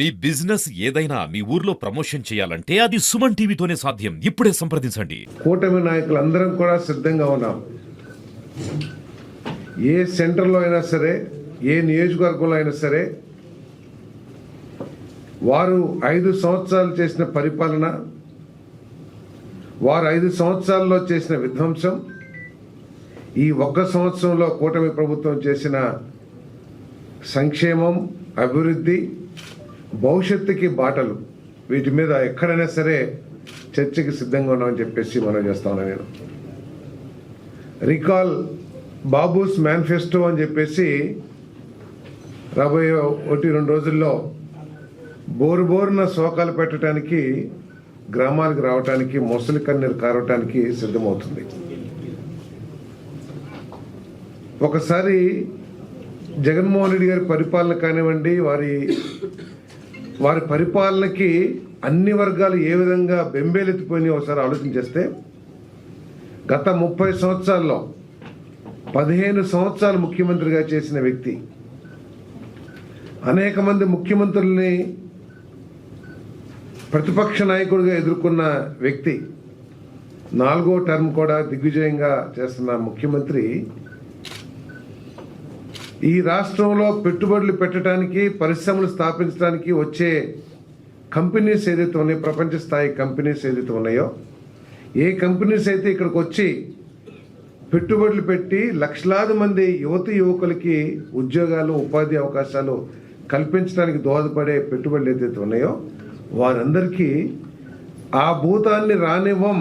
మీ business ఏదైనా మీ ఊర్లో promotion చేయాలంటే అది సుమన్ టీవీతోనే సాధ్యం. ఇప్పుడే సంప్రదించండి. కూటమి నాయకులందరం కూడా సిద్ధంగా ఉన్నాం. ఏ సెంటర్లో అయినా సరే ఏ నియోజకవర్గంలో అయినా సరే వారు ఐదు సంవత్సరాలు చేసిన పరిపాలన వారు ఐదు సంవత్సరాల్లో చేసిన విధ్వంసం ఈ ఒక్క సంవత్సరంలో కూటమి ప్రభుత్వం చేసిన సంక్షేమం అభివృద్ధి భవిష్యత్తుకి బాటలు వీటి మీద ఎక్కడైనా సరే చర్చకి సిద్ధంగా ఉన్నామని చెప్పేసి మనం చేస్తాను నేను. రికాల్ బాబూస్ మేనిఫెస్టో అని చెప్పేసి రాబోయే ఒకటి రెండు రోజుల్లో బోరు బోరున శోకాలు పెట్టడానికి గ్రామాలకు రావటానికి మొసలి కన్నీరు కారవటానికి సిద్ధమవుతుంది. ఒకసారి జగన్మోహన్ రెడ్డి గారి పరిపాలన కానివ్వండి వారి వారి పరిపాలనకి అన్ని వర్గాలు ఏ విధంగా బెంబేలెత్తిపోయినాయి ఒకసారి ఆలోచన చేస్తే గత ముప్పై సంవత్సరాల్లో పదిహేను సంవత్సరాలు ముఖ్యమంత్రిగా చేసిన వ్యక్తి అనేక మంది ముఖ్యమంత్రుల్ని ప్రతిపక్ష నాయకుడిగా ఎదుర్కొన్న వ్యక్తి నాలుగో టర్మ్ కూడా దిగ్విజయంగా చేస్తున్న ముఖ్యమంత్రి ఈ రాష్ట్రంలో పెట్టుబడులు పెట్టడానికి పరిశ్రమలు స్థాపించడానికి వచ్చే కంపెనీస్ ఏదైతే ఉన్నాయో ప్రపంచ స్థాయి కంపెనీస్ ఏదైతే ఉన్నాయో ఏ కంపెనీస్ అయితే ఇక్కడికి వచ్చి పెట్టుబడులు పెట్టి లక్షలాది మంది యువతి యువకులకి ఉద్యోగాలు ఉపాధి అవకాశాలు కల్పించడానికి దోహదపడే పెట్టుబడులు ఏదైతే ఉన్నాయో వారందరికీ ఆ భూతాన్ని రానివ్వం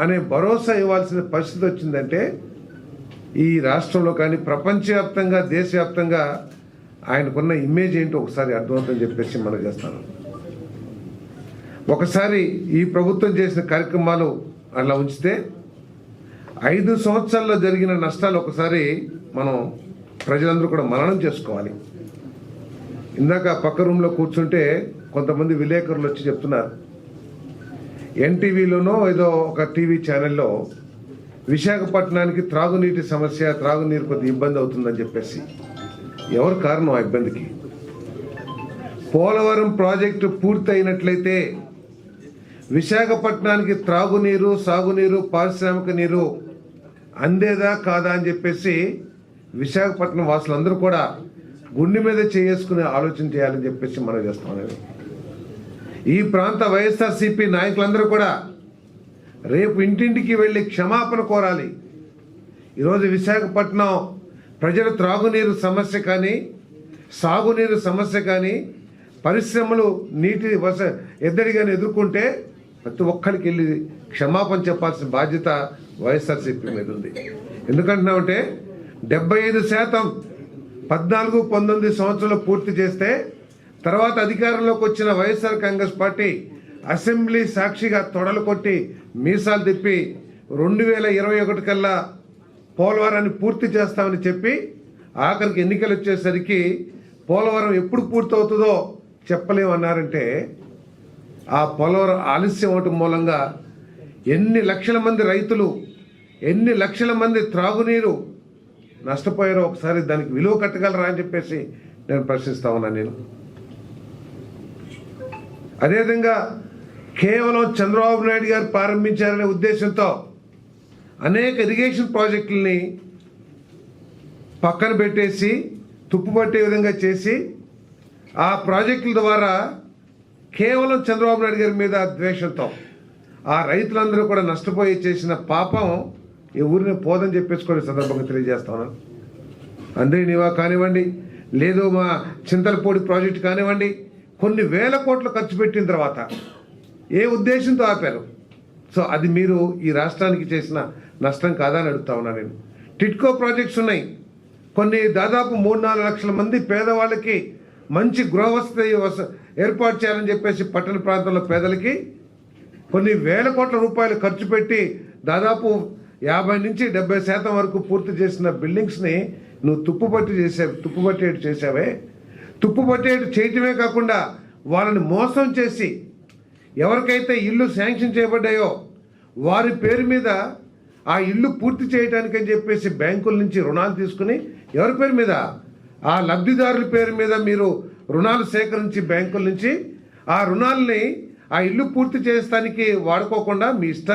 అనే భరోసా ఇవ్వాల్సిన పరిస్థితి వచ్చిందంటే ఈ రాష్ట్రంలో కానీ ప్రపంచవ్యాప్తంగా దేశవ్యాప్తంగా ఆయనకున్న ఇమేజ్ ఏంటో ఒకసారి అర్థమవుతుందని చెప్పేసి మనం చేస్తాను. ఒకసారి ఈ ప్రభుత్వం చేసిన కార్యక్రమాలు అలా ఉంచితే ఐదు సంవత్సరాల్లో జరిగిన నష్టాలు ఒకసారి మనం ప్రజలందరూ కూడా మననం చేసుకోవాలి. ఇందాక పక్క రూమ్లో కూర్చుంటే కొంతమంది విలేకరులు వచ్చి చెప్తున్నారు. ఎన్టీవీలోనో ఏదో ఒక టీవీ ఛానల్లో విశాఖపట్నానికి త్రాగునీటి సమస్య త్రాగునీరు కొద్ది ఇబ్బంది అవుతుందని చెప్పేసి. ఎవరు కారణం ఆ ఇబ్బందికి? పోలవరం ప్రాజెక్టు పూర్తి అయినట్లయితే విశాఖపట్నానికి త్రాగునీరు సాగునీరు పారిశ్రామిక నీరు అందేదా కాదా అని చెప్పేసి విశాఖపట్నం వాసులందరూ కూడా గుండె మీద చేసుకునే ఆలోచన చేయాలని చెప్పేసి మనం చేస్తాం ఈ ప్రాంత వైఎస్ఆర్సీపీ నాయకులందరూ కూడా రేపు ఇంటింటికి వెళ్ళి క్షమాపణ కోరాలి. ఈరోజు విశాఖపట్నం ప్రజల త్రాగునీరు సమస్య కానీ సాగునీరు సమస్య కానీ పరిశ్రమలు నీటి వస ఎద్దడిగాని ఎదుర్కొంటే ప్రతి ఒక్కరికి వెళ్ళి క్షమాపణ చెప్పాల్సిన బాధ్యత వైఎస్ఆర్సీపీ మీద ఉంది. ఎందుకంటున్నామంటే డెబ్బై ఐదు శాతం పద్నాలుగు పంతొమ్మిది సంవత్సరాలు పూర్తి చేస్తే తర్వాత అధికారంలోకి వచ్చిన వైఎస్ఆర్ కాంగ్రెస్ పార్టీ అసెంబ్లీ సాక్షిగా తొడలు కొట్టి మీసాలు తిప్పి రెండు వేల ఇరవై ఒకటి కల్లా పోలవరాన్ని పూర్తి చేస్తామని చెప్పి ఆఖరికి ఎన్నికలు వచ్చేసరికి పోలవరం ఎప్పుడు పూర్తవుతుందో చెప్పలేమన్నారంటే ఆ పోలవరం ఆలస్యం అవటం మూలంగా ఎన్ని లక్షల మంది రైతులు ఎన్ని లక్షల మంది త్రాగునీరు నష్టపోయారో ఒకసారి దానికి విలువ కట్టగలరా అని చెప్పేసి నేను ప్రశ్నిస్తా ఉన్నాను నేను. అదేవిధంగా కేవలం చంద్రబాబు నాయుడు గారు ప్రారంభించారనే ఉద్దేశంతో అనేక ఇరిగేషన్ ప్రాజెక్టుల్ని పక్కన పెట్టేసి తుప్పుపట్టే విధంగా చేసి ఆ ప్రాజెక్టుల ద్వారా కేవలం చంద్రబాబు నాయుడు గారి మీద ద్వేషంతో ఆ రైతులందరూ కూడా నష్టపోయి చేసిన పాపం ఈ ఊరిని పోదని చెప్పేసుకునే సందర్భంగా తెలియజేస్తాను అందరి నీవా కానివ్వండి లేదు మా చింతలపూడి ప్రాజెక్టు కానివ్వండి కొన్ని వేల కోట్లు ఖర్చు పెట్టిన తర్వాత ఏ ఉద్దేశంతో ఆపారు? సో అది మీరు ఈ రాష్ట్రానికి చేసిన నష్టం కాదని అడుగుతా ఉన్నా నేను. టిట్కో ప్రాజెక్ట్స్ ఉన్నాయి. కొన్ని దాదాపు మూడు నాలుగు లక్షల మంది పేదవాళ్ళకి మంచి గృహవసతి వస ఏర్పాటు చేయాలని చెప్పేసి పట్టణ ప్రాంతంలో పేదలకి కొన్ని వేల కోట్ల రూపాయలు ఖర్చు పెట్టి దాదాపు యాభై నుంచి డెబ్బై శాతం వరకు పూర్తి చేసిన బిల్డింగ్స్ని నువ్వు తుప్పుపట్టి చేసావు తుప్పుపట్టేటు చేసావే. తుప్పుపట్టేటు చేయటమే కాకుండా వాళ్ళని మోసం చేసి ఎవరికైతే ఇల్లు శాంక్షన్ చేయబడ్డాయో వారి పేరు మీద ఆ ఇల్లు పూర్తి చేయడానికి అని చెప్పేసి బ్యాంకుల నుంచి రుణాలు తీసుకుని ఎవరి పేరు మీద? ఆ లబ్ధిదారుల పేరు మీద మీరు రుణాలు సేకరించి బ్యాంకుల నుంచి ఆ రుణాలని ఆ ఇల్లు పూర్తి చేయడానికి వాడుకోకుండా మీ ఇష్ట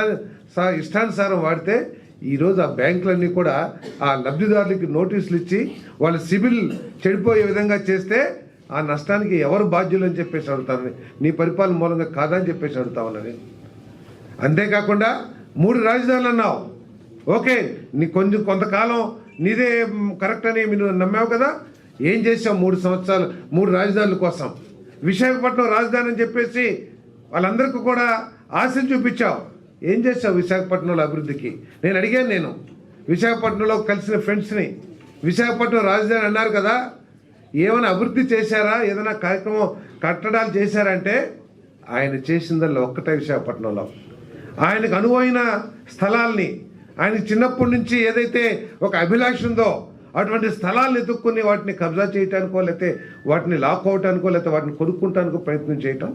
ఇష్టానుసారం వాడితే ఈరోజు ఆ బ్యాంకులన్నీ కూడా ఆ లబ్ధిదారులకి నోటీసులు ఇచ్చి వాళ్ళ సిబిల్ చెడిపోయే విధంగా చేస్తే ఆ నష్టానికి ఎవరు బాధ్యులు అని చెప్పేసి అడుగుతాను నీ పరిపాలన మూలంగా కాదని చెప్పేసి అడుగుతా ఉన్నా అంతేకాకుండా మూడు రాజధానులు అన్నావు. ఓకే నీ కొంచెం కొంతకాలం నీదే కరెక్ట్ అని మీరు నమ్మావు కదా? ఏం చేసావు మూడు సంవత్సరాలు మూడు రాజధానుల కోసం? విశాఖపట్నం రాజధాని అని చెప్పేసి వాళ్ళందరికీ కూడా ఆశ చూపించావు. ఏం చేసావు విశాఖపట్నంలో అభివృద్ధికి? నేను అడిగాను నేను. విశాఖపట్నంలో కలిసిన ఫ్రెండ్స్ని విశాఖపట్నం రాజధాని అన్నారు కదా? ఏమైనా అభివృద్ధి చేశారా? ఏదైనా కార్యక్రమం కట్టడాలు చేశారంటే ఆయన చేసిందల్లా ఒక్కటే విశాఖపట్నంలో. ఆయనకు అనువైన స్థలాల్ని ఆయన చిన్నప్పటి నుంచి ఏదైతే ఒక అభిలాష ఉందో అటువంటి స్థలాలను ఎదుక్కుని వాటిని కబ్జా చేయటానికో లేకపోతే వాటిని లాక్కోవటానికో లేకపోతే వాటిని కొనుక్కుంటానికో ప్రయత్నం చేయటం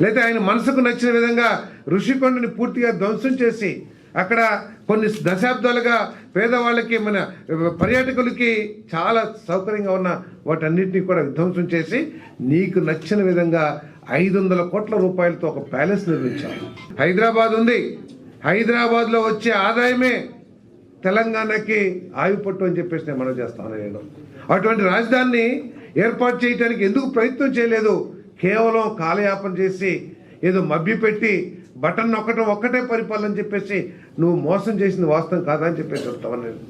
లేకపోతే ఆయన మనసుకు నచ్చిన విధంగా ఋషికొండని పూర్తిగా ధ్వంసం చేసి అక్కడ కొన్ని దశాబ్దాలుగా పేదవాళ్ళకి మన పర్యాటకులకి చాలా సౌకర్యంగా ఉన్న వాటన్నిటిని కూడా విధ్వంసం చేసి నీకు నచ్చిన విధంగా ఐదు వందల కోట్ల రూపాయలతో ఒక ప్యాలెస్ నిర్మించారు. హైదరాబాద్ ఉంది. హైదరాబాద్లో వచ్చే ఆదాయమే తెలంగాణకి ఆయుపట్టు అని చెప్పేసి నేను మనం చేస్తాను నేను. అటువంటి రాజధానిని ఏర్పాటు చేయడానికి ఎందుకు ప్రయత్నం చేయలేదు? కేవలం కాలయాపన చేసి ఏదో మభ్యపెట్టి బటన్ ఒకటి ఒక్కటే పరిపాలన చెప్పేసి నువ్వు మోసం చేసింది వాస్తవం కాదా అని చెప్పేసి చెప్తాను నేను?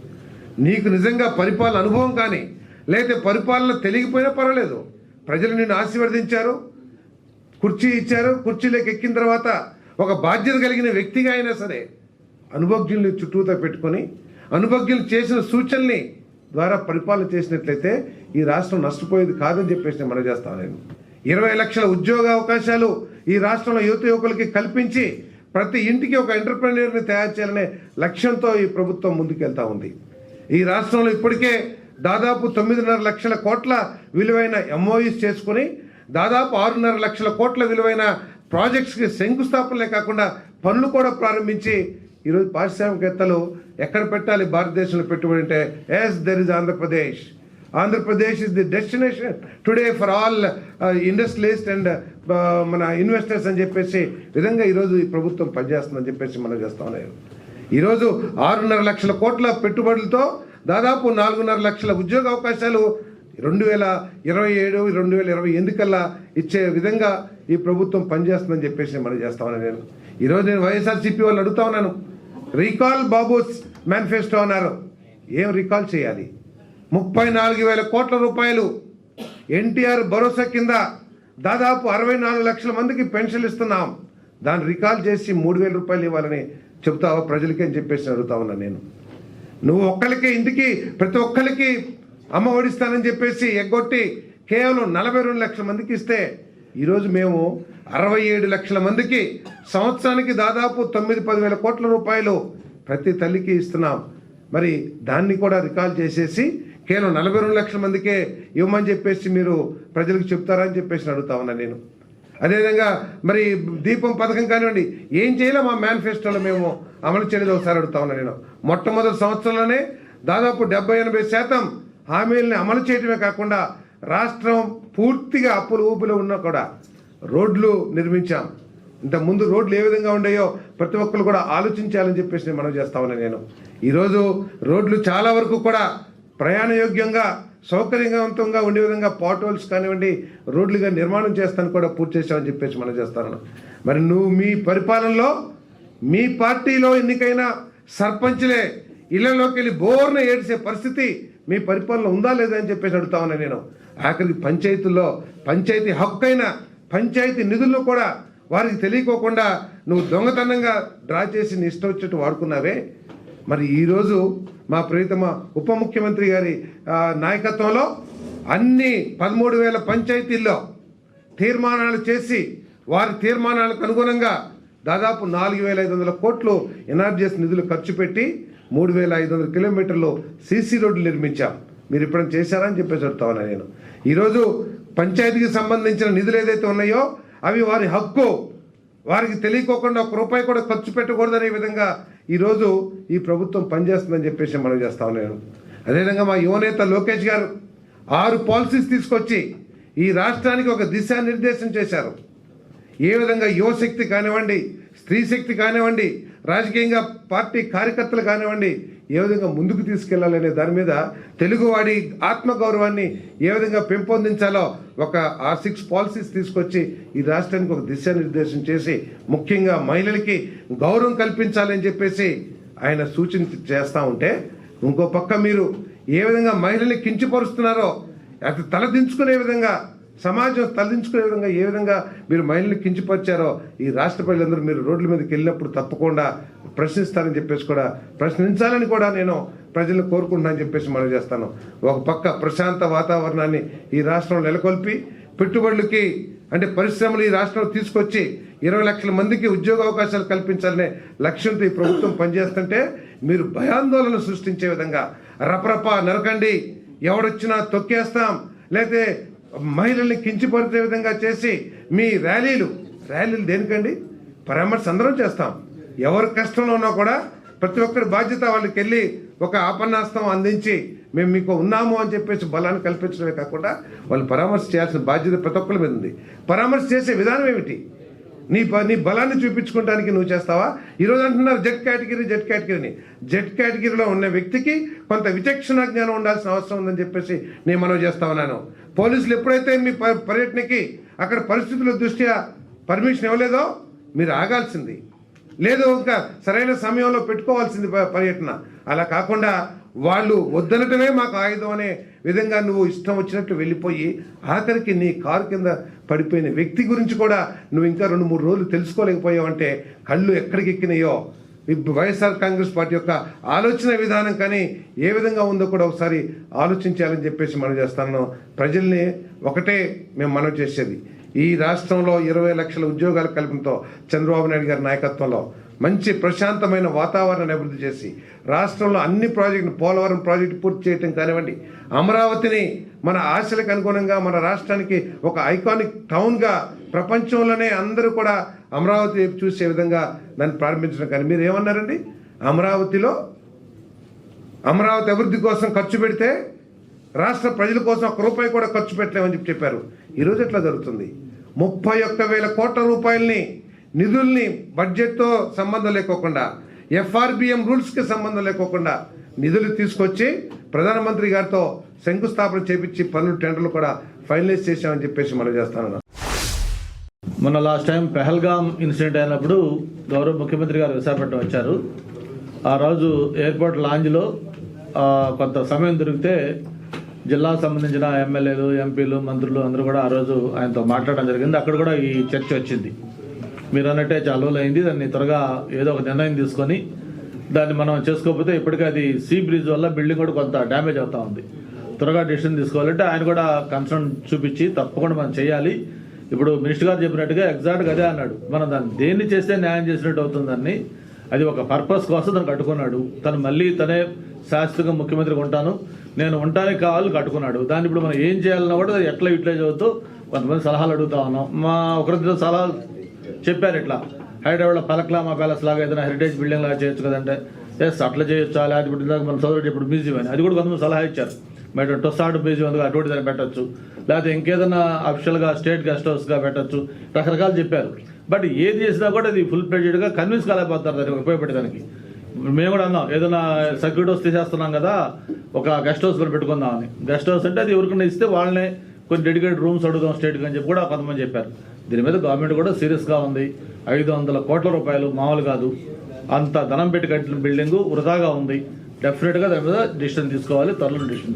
నీకు నిజంగా పరిపాలన అనుభవం కానీ లేకపోతే పరిపాలన తెలియకపోయినా పర్వాలేదు. ప్రజలు నిన్ను ఆశీర్వదించారు కుర్చీ ఇచ్చారు కుర్చీలోకి ఎక్కిన తర్వాత ఒక బాధ్యత కలిగిన వ్యక్తిగా అయినా సరే అనుభవజ్ఞుల్ని చుట్టూతో పెట్టుకొని అనుభవజ్ఞులు చేసిన సూచనల్ని ద్వారా పరిపాలన చేసినట్లయితే ఈ రాష్ట్రం నష్టపోయేది కాదని చెప్పేసి నేను మనం చేస్తాను నేను ఇరవై లక్షల ఉద్యోగ అవకాశాలు ఈ రాష్ట్రంలో యువత యువకులకి కల్పించి ప్రతి ఇంటికి ఒక ఎంటర్ప్రెన్యూర్ని తయారు చేయాలనే లక్ష్యంతో ఈ ప్రభుత్వం ముందుకెళ్తా ఉంది. ఈ రాష్ట్రంలో ఇప్పటికే దాదాపు తొమ్మిదిన్నర లక్షల కోట్ల విలువైన ఎంఓఈస్ చేసుకుని దాదాపు ఆరున్నర లక్షల కోట్ల విలువైన ప్రాజెక్ట్స్కి శంకుస్థాపనలే కాకుండా పనులు కూడా ప్రారంభించి ఈరోజు పారిశ్రామికవేత్తలు ఎక్కడ పెట్టాలి భారతదేశంలో పెట్టుబడి అంటే yes there is Andhra Pradesh Andhra Pradesh is the destination today for all industrialist and మన ఇన్వెస్టర్స్ అని చెప్పేసి విధంగా ఈరోజు ఈ ప్రభుత్వం పనిచేస్తుందని చెప్పేసి మనం చేస్తా ఉన్నాయి ఈరోజు ఆరున్నర లక్షల కోట్ల పెట్టుబడులతో దాదాపు నాలుగున్నర లక్షల ఉద్యోగ అవకాశాలు రెండు వేల ఇరవై ఏడు రెండు వేల ఇరవై ఎందుకల్లా ఇచ్చే విధంగా ఈ ప్రభుత్వం పనిచేస్తుందని చెప్పేసి మనం చేస్తా ఉన్నాను నేను. ఈరోజు నేను వైఎస్ఆర్సీపీ వాళ్ళు అడుగుతా ఉన్నాను. రీకాల్ బాబుస్ మేనిఫెస్టో అన్నారు. ఏం రీకాల్ చేయాలి? ముప్పై నాలుగు వేల కోట్ల రూపాయలు. ఎన్టీఆర్ భరోసా కింద దాదాపు అరవై నాలుగు లక్షల మందికి పెన్షన్ ఇస్తున్నాం. దాన్ని రికాల్ చేసి మూడు వేల రూపాయలు ఇవ్వాలని చెబుతావా? ప్రజలకి అని చెప్పేసి అడుగుతా ఉన్నా నేను. నువ్వు ఒక్కరికి ఇంటికి ప్రతి ఒక్కరికి అమ్మ ఒడిస్తానని చెప్పేసి ఎగ్గొట్టి కేవలం నలభై రెండు లక్షల మందికి ఇస్తే ఈరోజు మేము అరవై ఏడు లక్షల మందికి సంవత్సరానికి దాదాపు తొమ్మిది పదివేల కోట్ల రూపాయలు ప్రతి తల్లికి ఇస్తున్నాం. మరి దాన్ని కూడా రికాల్ చేసేసి కేవలం నలభై రెండు లక్షల మందికే ఇవ్వమని చెప్పేసి మీరు ప్రజలకు చెప్తారని చెప్పేసి అడుగుతా ఉన్నా నేను. అదేవిధంగా మరి దీపం పథకం కానివ్వండి ఏం చేయాలో మా మేనిఫెస్టోలో మేము అమలు చేయలేదు ఒకసారి అడుగుతా ఉన్నా నేను. మొట్టమొదటి సంవత్సరంలోనే దాదాపు డెబ్బై ఎనభై శాతం హామీలని అమలు చేయడమే కాకుండా రాష్ట్రం పూర్తిగా అప్పులు ఊపిలో ఉన్నా కూడా రోడ్లు నిర్మించాం. ఇంత ముందు రోడ్లు ఏ విధంగా ఉండేయో ప్రతి ఒక్కరు కూడా ఆలోచించాలని చెప్పేసి నేను మనం చేస్తా ఉన్నాను నేను. ఈరోజు రోడ్లు చాలా వరకు కూడా ప్రయాణయోగ్యంగా సౌకర్యవంతంగా ఉండే విధంగా పాటోల్స్ కానివ్వండి రోడ్లుగా నిర్మాణం చేస్తాను కూడా పూర్తి చేశామని చెప్పేసి మనం చేస్తాను మరి నువ్వు మీ పరిపాలనలో మీ పార్టీలో ఎన్నికైన సర్పంచ్లే ఇళ్ళలోకి వెళ్ళి బోర్న ఏడ్చే పరిస్థితి మీ పరిపాలన ఉందా లేదా అని చెప్పేసి అడుగుతా ఉన్నా నేను. ఆఖరికి పంచాయతీల్లో పంచాయతీ హక్కైన పంచాయతీ నిధులను కూడా వారికి తెలియకోకుండా నువ్వు దొంగతనంగా డ్రా చేసి నీ ఇష్టం వచ్చినట్టు వాడుకున్నావే. మరి ఈరోజు మా ప్రీతమ ఉప ముఖ్యమంత్రి గారి నాయకత్వంలో అన్ని పదమూడు వేల పంచాయతీల్లో తీర్మానాలు చేసి వారి తీర్మానాలకు అనుగుణంగా దాదాపు నాలుగు వేల ఐదు వందల కోట్లు ఎన్ఆర్జీఎస్ నిధులు ఖర్చు పెట్టి మూడు వేల ఐదు వందల కిలోమీటర్లు సీసీ రోడ్లు నిర్మించాం. మీరు ఎప్పుడైనా చేశారని చెప్పేసి చెప్తా నేను. ఈరోజు పంచాయతీకి సంబంధించిన నిధులు ఏదైతే ఉన్నాయో అవి వారి హక్కు. వారికి తెలియకోకుండా ఒక రూపాయి కూడా ఖర్చు పెట్టకూడదనే విధంగా ఈరోజు ఈ ప్రభుత్వం పనిచేస్తుందని చెప్పేసి మనం చేస్తా ఉన్నాను అదేవిధంగా మా యువనేత లోకేష్ గారు ఆరు పాలసీస్ తీసుకొచ్చి ఈ రాష్ట్రానికి ఒక దిశానిర్దేశం చేశారు. ఏ విధంగా యువశక్తి కానివ్వండి స్త్రీ శక్తి కానివ్వండి రాజకీయంగా పార్టీ కార్యకర్తలు కానివ్వండి ఏ విధంగా ముందుకు తీసుకెళ్ళాలనే దాని మీద తెలుగువాడి ఆత్మగౌరవాన్ని ఏ విధంగా పెంపొందించాలో ఒక ఆ సిక్స్ పాలసీస్ తీసుకొచ్చి ఈ రాష్ట్రానికి ఒక దిశానిర్దేశం చేసి ముఖ్యంగా మహిళలకి గౌరవం కల్పించాలని చెప్పేసి ఆయన సూచన చేస్తా ఉంటే ఇంకో పక్క మీరు ఏ విధంగా మహిళల్ని కించపరుస్తున్నారో అది తలదించుకునే విధంగా సమాజం తలదించుకునే విధంగా ఏ విధంగా మీరు మహిళల్ని కించిపరిచారో ఈ రాష్ట్ర ప్రజలందరూ మీరు రోడ్ల మీదకి వెళ్ళినప్పుడు తప్పకుండా ప్రశ్నిస్తారని చెప్పేసి కూడా ప్రశ్నించాలని కూడా నేను ప్రజలను కోరుకుంటున్నాను చెప్పేసి మనం చేస్తాను. ఒక పక్క ప్రశాంత వాతావరణాన్ని ఈ రాష్ట్రంలో నెలకొల్పి పెట్టుబడులకి అంటే పరిశ్రమలు ఈ రాష్ట్రంలో తీసుకొచ్చి ఇరవై లక్షల మందికి ఉద్యోగ అవకాశాలు కల్పించాలనే లక్ష్యంతో ఈ ప్రభుత్వం పనిచేస్తుంటే మీరు భయాందోళన సృష్టించే విధంగా రపరప నరకండి. ఎవడొచ్చినా తొక్కేస్తాం. లేకపోతే మహిళల్ని కించిపరిచే విధంగా చేసి మీ ర్యాలీలు. ర్యాలీలు దేనికండి? పరామర్శ అందరం చేస్తాం. ఎవరి కష్టంలో ఉన్నా కూడా ప్రతి ఒక్కరి బాధ్యత వాళ్ళకి వెళ్ళి ఒక ఆపన్నాస్తం అందించి మేము మీకు ఉన్నాము అని చెప్పేసి బలాన్ని కల్పించడమే కాకుండా వాళ్ళు పరామర్శ చేయాల్సిన బాధ్యత ప్రతి ఒక్కరి మీద ఉంది. పరామర్శ చేసే విధానం ఏమిటి? నీ నీ బలాన్ని చూపించుకోవడానికి నువ్వు చేస్తావా? ఈరోజు అంటున్నారు జెడ్ కేటగిరీ జెడ్ కేటగిరీని. జెడ్ కేటగిరీలో ఉన్న వ్యక్తికి కొంత విచక్షణ జ్ఞానం ఉండాల్సిన అవసరం ఉందని చెప్పేసి నేను మనం చేస్తా ఉన్నాను. పోలీసులు ఎప్పుడైతే మీ ప- పర్యటనకి అక్కడ పరిస్థితుల దృష్ట్యా పర్మిషన్ ఇవ్వలేదో మీరు ఆగాల్సింది. లేదు ఇంకా సరైన సమయంలో పెట్టుకోవాల్సింది ప- పర్యటన. అలా కాకుండా వాళ్ళు వద్దనటమే మాకు ఆయుధం అనే విధంగా నువ్వు ఇష్టం వచ్చినట్టు వెళ్ళిపోయి ఆఖరికి నీ కారు కింద పడిపోయిన వ్యక్తి గురించి కూడా నువ్వు ఇంకా రెండు మూడు రోజులు తెలుసుకోలేకపోయావు అంటే కళ్ళు ఎక్కడికి ఎక్కినాయో? వైఎస్ఆర్ కాంగ్రెస్ పార్టీ యొక్క ఆలోచన విధానం కానీ ఏ విధంగా ఉందో కూడా ఒకసారి ఆలోచించాలని చెప్పేసి మనం చేస్తాను. ప్రజల్ని ఒకటే మేము మనం చేసేది. ఈ రాష్ట్రంలో ఇరవై లక్షల ఉద్యోగాల కల్పనతో చంద్రబాబు నాయుడు గారి నాయకత్వంలో మంచి ప్రశాంతమైన వాతావరణాన్ని అభివృద్ధి చేసి రాష్ట్రంలో అన్ని ప్రాజెక్టులు పోలవరం ప్రాజెక్టు పూర్తి చేయటం కానివ్వండి అమరావతిని మన ఆశలకు అనుగుణంగా మన రాష్ట్రానికి ఒక ఐకానిక్ టౌన్గా ప్రపంచంలోనే అందరూ కూడా అమరావతి చూసే విధంగా దాన్ని ప్రారంభించడం కానీ మీరు ఏమన్నారండి? అమరావతిలో అమరావతి అభివృద్ధి కోసం ఖర్చు పెడితే రాష్ట్ర ప్రజల కోసం ఒక్క రూపాయి కూడా ఖర్చు పెట్టలేమని చెప్పి చెప్పారు. ఈరోజు ఎట్లా జరుగుతుంది? ముప్పై ఒక్క వేల కోట్ల రూపాయలని నిధుల్ని బడ్జెట్తో సంబంధం లేకోకుండా ఎఫ్ఆర్బిఎం రూల్స్కి సంబంధం లేకోకుండా నిధులు తీసుకొచ్చి ప్రధానమంత్రి గారితో శంకుస్థాపన చేపించి పనులు టెండర్లు కూడా ఫైనలైజ్ చేశామని చెప్పేసి మనం చేస్తాను మొన్న లాస్ట్ టైం పెహల్గామ్ ఇన్సిడెంట్ అయినప్పుడు గౌరవ ముఖ్యమంత్రి గారు విశాఖపట్నం వచ్చారు. ఆ రోజు ఎయిర్పోర్ట్ లాంజ్లో కొంత సమయం దొరికితే జిల్లాకు సంబంధించిన ఎమ్మెల్యేలు ఎంపీలు మంత్రులు అందరూ కూడా ఆ రోజు ఆయనతో మాట్లాడడం జరిగింది. అక్కడ కూడా ఈ చర్చ వచ్చింది. మీరు అన్నట్టే చాలా అయింది. దాన్ని త్వరగా ఏదో ఒక నిర్ణయం తీసుకొని దాన్ని మనం చేసుకోకపోతే ఇప్పటికే అది సీ బ్రిడ్జ్ వల్ల బిల్డింగ్ కూడా కొంత డ్యామేజ్ అవుతా ఉంది. త్వరగా డిసిషన్ తీసుకోవాలంటే ఆయన కూడా కన్సర్న్ చూపించి తప్పకుండా మనం చేయాలి. ఇప్పుడు మినిస్టర్ గారు చెప్పినట్టుగా ఎగ్జాక్ట్గా అదే అన్నాడు. మనం దాన్ని దేన్ని చేస్తే న్యాయం చేసినట్టు అవుతుందని అది ఒక పర్పస్ కోసం తను కట్టుకున్నాడు. తను మళ్ళీ తనే శాశ్వతంగా ముఖ్యమంత్రిగా ఉంటాను. నేను ఉండటానికి కావాలి కట్టుకున్నాడు. దాన్ని ఇప్పుడు మనం ఏం చేయాలన్నా కూడా ఎట్లా యూటిలైజ్ అవుతూ కొంతమంది సలహాలు అడుగుతా ఉన్నాం. మా ఒకరిద్దరు సలహాలు చెప్పారు ఇట్లా. హైదరాబాద్లో పలక్లామా ప్యాలెస్ లాగా ఏదైనా హెరిటేజ్ బిల్డింగ్ లాగా చేయొచ్చు కదంటే ఎస్ అట్లా చేయొచ్చు? అలా అది ఇందాక మన సోదరుడు ఇప్పుడు మ్యూజియం అని. అది కూడా కొంతమంది సలహా ఇచ్చారు. మేడం టొస్సాడు మ్యూజియం అందుకు అటువంటి దాన్ని పెట్టచ్చు. లేకపోతే ఇంకేదైనా అఫిషియల్గా స్టేట్ గెస్ట్ హౌస్గా పెట్టచ్చు. రకరకాలు చెప్పారు. బట్ ఏది చేసినా కూడా అది ఫుల్ ప్లేజెడ్గా కన్విన్స్ కాలేకపోతారు దానికి ఉపయోగపడేదానికి మేము కూడా అన్నాం ఏదైనా సర్క్యూట్ హౌస్ తీసేస్తున్నాం కదా ఒక గెస్ట్ హౌస్ కూడా పెట్టుకుందామని గెస్ట్ హౌస్ అంటే అది ఎవరికైనా ఇస్తే వాళ్ళనే కొన్ని డెడికేటెడ్ రూమ్స్ అడుగుదాం స్టేట్కి అని చెప్పి కూడా కొంతమంది చెప్పారు. దీని మీద గవర్నమెంట్ కూడా సీరియస్గా ఉంది. ఐదు వందల కోట్ల రూపాయలు మామూలు కాదు. అంత ధనం పెట్టి కట్టిన బిల్డింగ్ వృధాగా ఉంది. డెఫినెట్గా దాని మీద డిసిషన్ తీసుకోవాలి త్వరలో డిసిషన్